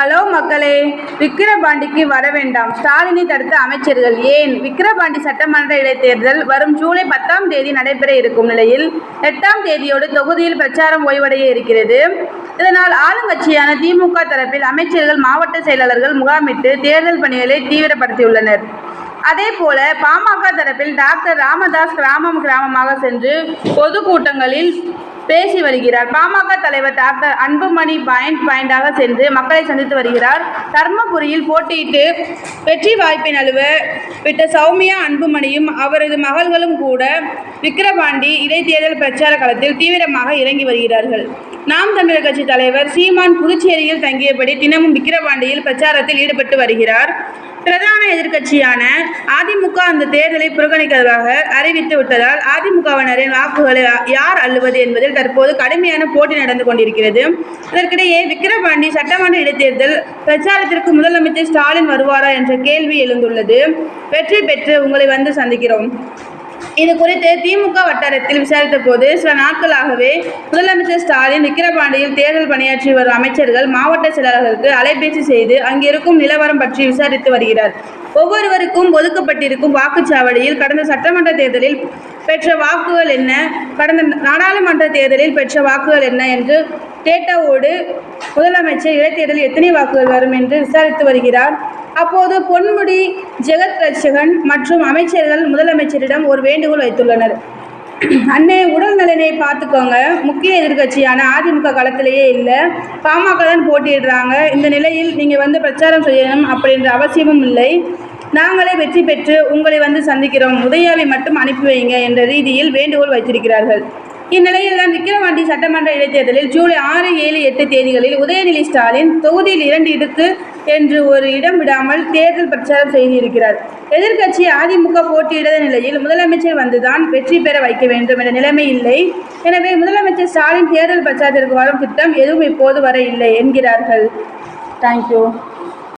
Hello மக்களே விக்கிரபாண்டிக்கு வர வேண்டாம். ஸ்டாலினை தடுத்த அமைச்சர்கள் ஏன்? விக்கிரபாண்டி சட்டமன்ற இடைத்தேர்தல் வரும் ஜூலை பத்தாம் தேதி நடைபெற இருக்கும் நிலையில் எட்டாம் தேதியோடு தொகுதியில் பிரச்சாரம் ஓய்வடைய இருக்கிறது. இதனால் ஆளுங்கட்சியான திமுக தரப்பில் அமைச்சர்கள் மாவட்ட செயலாளர்கள் முகாமிட்டு தேர்தல் பணிகளை தீவிரப்படுத்தியுள்ளனர். அதேபோல பாமக தரப்பில் டாக்டர் ராமதாஸ் கிராமம் கிராமமாக சென்று பொதுக்கூட்டங்களில் பேசி வருகிறார். பாமக தலைவர் டாக்டர் அன்புமணி பாயிண்ட் பாயிண்டாக சென்று மக்களை சந்தித்து வருகிறார். தர்மபுரியில் போட்டியிட்டு வெற்றி வாய்ப்பை நழுவ விட்ட சௌமியா அன்புமணியும் அவரது மகள்களும் கூட விக்கிரபாண்டி இடைத்தேர்தல் பிரச்சார களத்தில் தீவிரமாக இறங்கி வருகிறார்கள். நாம் தமிழர் கட்சி தலைவர் சீமான் புதுச்சேரியில் தங்கியபடி தினமும் விக்கிரபாண்டியில் பிரச்சாரத்தில் ஈடுபட்டு வருகிறார். பிரதான எதிர்க்கட்சியான அதிமுக அந்த தேர்தலை புறக்கணிக்கிறதாக அறிவித்து விட்டதால் அதிமுகவினரின் வாக்குகளை யார் அள்ளுவது என்பதில் தற்போது கடுமையான போட்டி நடந்து கொண்டிருக்கிறது. இதற்கிடையே விக்கிரபாண்டி சட்டமன்ற இடைத்தேர்தல் பிரச்சாரத்திற்கு முதலமைச்சர் ஸ்டாலின் வருவாரா என்ற கேள்வி எழுந்துள்ளது. வெற்றி பெற்று உங்களை வந்து சந்திக்கிறோம். இது குறித்து திமுக வட்டாரத்தில் விசாரித்த போது சில நாட்களாகவே முதலமைச்சர் ஸ்டாலின் விக்கிரபாண்டியில் தேர்தல் பணியாற்றி வரும் அமைச்சர்கள் மாவட்ட செயலாளர்களுக்கு அலைபேசி செய்து அங்கிருக்கும் நிலவரம் பற்றி விசாரித்து வருகிறார். ஒவ்வொருவருக்கும் ஒதுக்கப்பட்டிருக்கும் வாக்குச்சாவடியில் கடந்த சட்டமன்ற தேர்தலில் பெற்ற வாக்குகள் என்ன? கடந்த நாடாளுமன்ற தேர்தலில் பெற்ற வாக்குகள் என்ன என்று டேட்டாவோடு முதலமைச்சர் இடைத்தேர்தலில் எத்தனை வாக்குகள் வரும் என்று விசாரித்து வருகிறார். அப்போது பொன்முடி ஜெகத் ரட்சகன் மற்றும் அமைச்சர்கள் முதலமைச்சரிடம் ஒரு வேண்டுகோள் வைத்துள்ளனர். அன்னை உடல் நலனை பார்த்துக்கோங்க. முக்கிய எதிர்க்கட்சியான அதிமுக களத்திலேயே இல்லை. பாமக தான் போட்டியிடுறாங்க. இந்த நிலையில் நீங்கள் வந்து பிரச்சாரம் செய்யணும் அப்படின்ற அவசியமும் இல்லை. நாங்களே வெற்றி பெற்று உங்களை வந்து சந்திக்கிறோம். உதயாவை மட்டும் அனுப்பி வைங்க என்ற ரீதியில் வேண்டுகோள் வைத்திருக்கிறார்கள். இந்நிலையில் தான் விக்கிரவாண்டி சட்டமன்ற இடைத்தேர்தலில் ஜூலை ஆறு ஏழு எட்டு தேதிகளில் உதயநிதி ஸ்டாலின் தொகுதியில் இரண்டு இடுக்கு என்று ஒரு இடம் விடாமல் தேர்தல் பிரச்சாரம் செய்திருக்கிறார். எதிர்க்கட்சி அதிமுக போட்டியிடாத நிலையில் முதலமைச்சர் வந்துதான் வெற்றி பெற வைக்க வேண்டும் என்ற நிலைமை இல்லை. எனவே முதலமைச்சர் ஸ்டாலின் தேர்தல் பிரச்சாரத்திற்கு வரும் திட்டம் எதுவும் இப்போது வரை இல்லை என்கிறார்கள். தேங்க்யூ